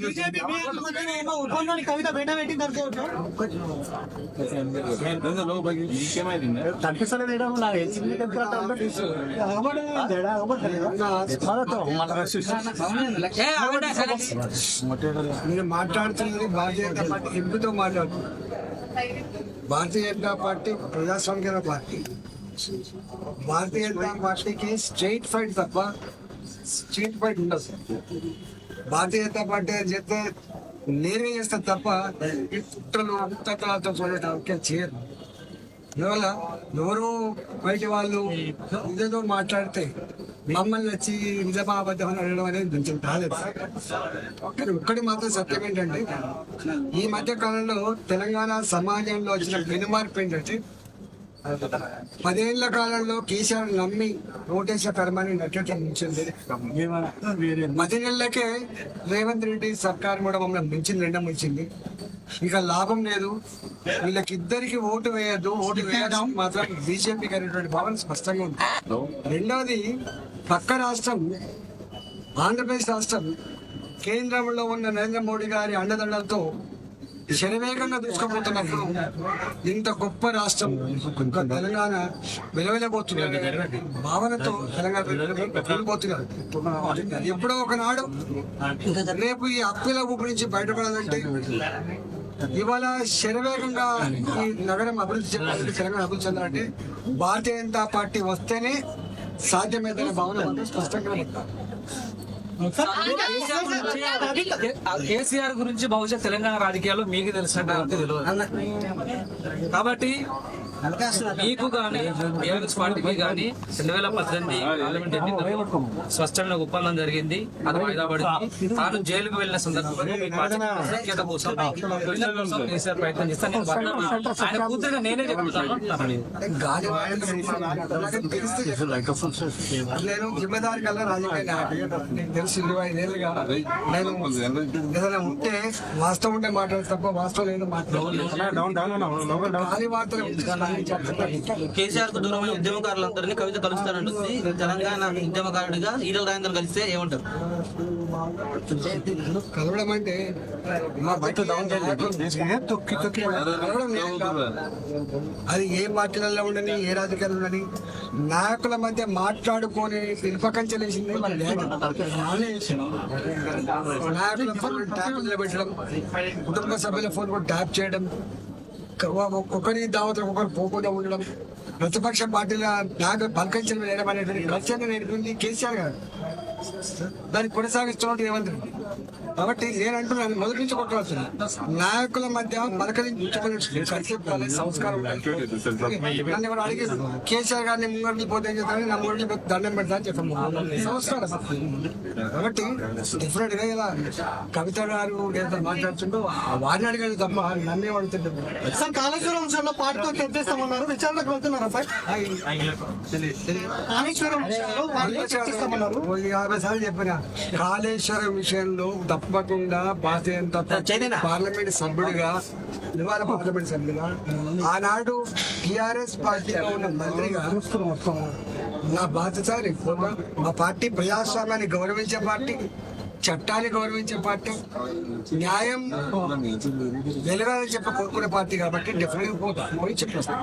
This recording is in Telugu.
బీజేపీ ఏమో ఒప్పందాన్ని కవిత బయట పెట్టింది కనిపిస్తలేదు మాట్లాడుతున్నది భారతీయ జనతా పార్టీ ఎంపీతో మాట్లాడుతున్నాను భారతీయ జనతా పార్టీ ప్రజాస్వామ్య పార్టీ. భారతీయ జనతా పార్టీకి స్ట్రైట్ ఫైట్ తప్ప స్ట్రైట్ ఫైట్ ఉండదు. భారతీయ జనతా పార్టీ అని చెప్తే నేనే చేస్తా తప్ప ఇట్టలు కుట్రలు చూడటానికి చూడటం చేయరు అందువల్ల ఎవరు బయట వాళ్ళు ఇదేదో మాట్లాడితే మమ్మల్ని వచ్చి నిజమా అబద్ధం అని అడగడం అనేది కొంచెం కాలేదు కానీ ఒక్కటి మాత్రం సత్యం ఏంటంటే ఈ మధ్య కాలంలో తెలంగాణ సమాజంలో వచ్చిన వెనుమార్పు ఏంటంటే పదేళ్ళ కాలంలో కేసీఆర్ నమ్మి ఓటేసే కర్మని నటించింది మధ్య నెలలకే రేవంత్ రెడ్డి సర్కార్ కూడా మమ్మల్ని మించింది రెండో మించింది. ఇక లాభం లేదు. వీళ్ళకిద్దరికి ఓటు వేయద్దు. ఓటు వేయడం మాత్రం బీజేపీకి అనేటువంటి భావన స్పష్టంగా ఉంది. రెండవది పక్క రాష్ట్రం ఆంధ్రప్రదేశ్ రాష్ట్రం కేంద్రంలో ఉన్న నరేంద్ర మోడీ గారి అండదండలతో శరవేగంగా దూసుకుపోతున్నప్పుడు ఇంత గొప్ప రాష్ట్రం ఇంకా తెలంగాణ వెలవెలబోతున్నది భావనతో తెలంగాణ వెళ్ళిపోతున్నారు ఎప్పుడో ఒకనాడు రేపు ఈ అప్పుల ఊపి నుంచి బయటపడాలంటే ఇవాళ శరవేగంగా ఈ నగరం అభివృద్ధి చెందాలంటే తెలంగాణ అభివృద్ధి చెందాలంటే భారతీయ జనతా పార్టీ వస్తేనే సాధ్యమేదనే భావన స్పష్టంగా ఉంది. కేసీఆర్ గురించి బహుశా తెలంగాణ రాజకీయాల్లో మీకు తెలిసినట్టు తెలియదు కాబట్టి మీకు కానీ బీఆర్ఎస్ పార్టీకి కానీ రెండు వేల పద్దెనిమిది పార్లమెంట్ ఎన్నికల్లో స్పష్టమైన ఒప్పందం జరిగింది అది వాయిదా పడింది తాను జైలుకు వెళ్ళిన సందర్భంలో మీ పార్టీ సఖ్యత కోసం విజయం కోసం కేసీఆర్ ప్రయత్నం చేస్తాను నేను ఆయన చెప్తాను జిమ్మదారి కల్లా రాజకీయ తెలుసు ఇరవై ఐదేళ్ళుగా నేను ఏదైనా ఉంటే వాస్తవం ఉంటే మాట్లాడు తప్ప వాస్తవం లేదు మాట్లాడు గాలి వార్తలు కేసీఆర్కు దూరమైన ఉద్యమకారులందరినీ కవిత కలుస్తానంటుంది. తెలంగాణ ఉద్యమకారుడిగా ఈటల రాజేందర్ కలిస్తే ఏమంటారు? కలవడం అంటే. అది ఏ పార్టీలలో ఉండని ఏ రాజకీయాలు ఉండని నాయకుల మధ్య మాట్లాడుకొని ఇనుపకంచెలేసింది మన డ్యాడ్. ట్యాప్ నిలబెట్టడం కుటుంబ సభ్యుల ఫోన్ కూడా ట్యాప్ చేయడం ఒకరి దావతలు ఒకరు పోకుండా ఉండడం ప్రతిపక్ష పార్టీల నాయకులు పలకంచెలు వేయడం అనేటువంటి కల్చర్ నేర్పింది కేసీఆర్ గారు దాన్ని కొనసాగిస్తున్నట్టు ఏమంటారు కాబట్టి నేను అంటున్నాను మొదటి నుంచి కొట్టవలసింది నాయకుల మధ్య పలకరించుకునే సంక్షిప్తాలు సంస్కారం ఉండాలి. నన్ను ఎవరు అడిగి కేసీఆర్ గారిని ముంగడికి పోతే ఏం చేస్తానని నా ముంగడికి పోతే దండం పెడతా అని చెప్పాము. సంస్కారం. కాబట్టి డిఫరెంట్గా ఇలా కవిత గారు ఏదో మాట్లాడుతుంటో వారిని అడిగాడు తప్ప నన్నే అడుగుతుంటారు సార్ కాళేశ్వరం విషయంలో పార్టీతో చర్చిస్తామన్నారు విచారణకు వెళ్తున్నారా సార్. కాళేశ్వరం విషయంలో యాభై సార్లు చెప్పిన. కాళేశ్వరం విషయంలో తప్పకుండా జనతా పార్టీ పార్లమెంట్ సభ్యుడిగా ఇవాళ పార్లమెంట్ సభ్యుడిగా ఆనాడు టిఆర్ఎస్ పార్టీలో ఉన్న మంత్రిగా నా బాధ్యత ఎక్కువగా మా పార్టీ ప్రజాస్వామ్యాన్ని గౌరవించే పార్టీ చట్టాన్ని గౌరవించే పార్టీ న్యాయం వెలగాలని చెప్పి కోరుకునే పార్టీ కాబట్టి డెఫినెట్ పోతా. పోయి చెప్పేస్తాను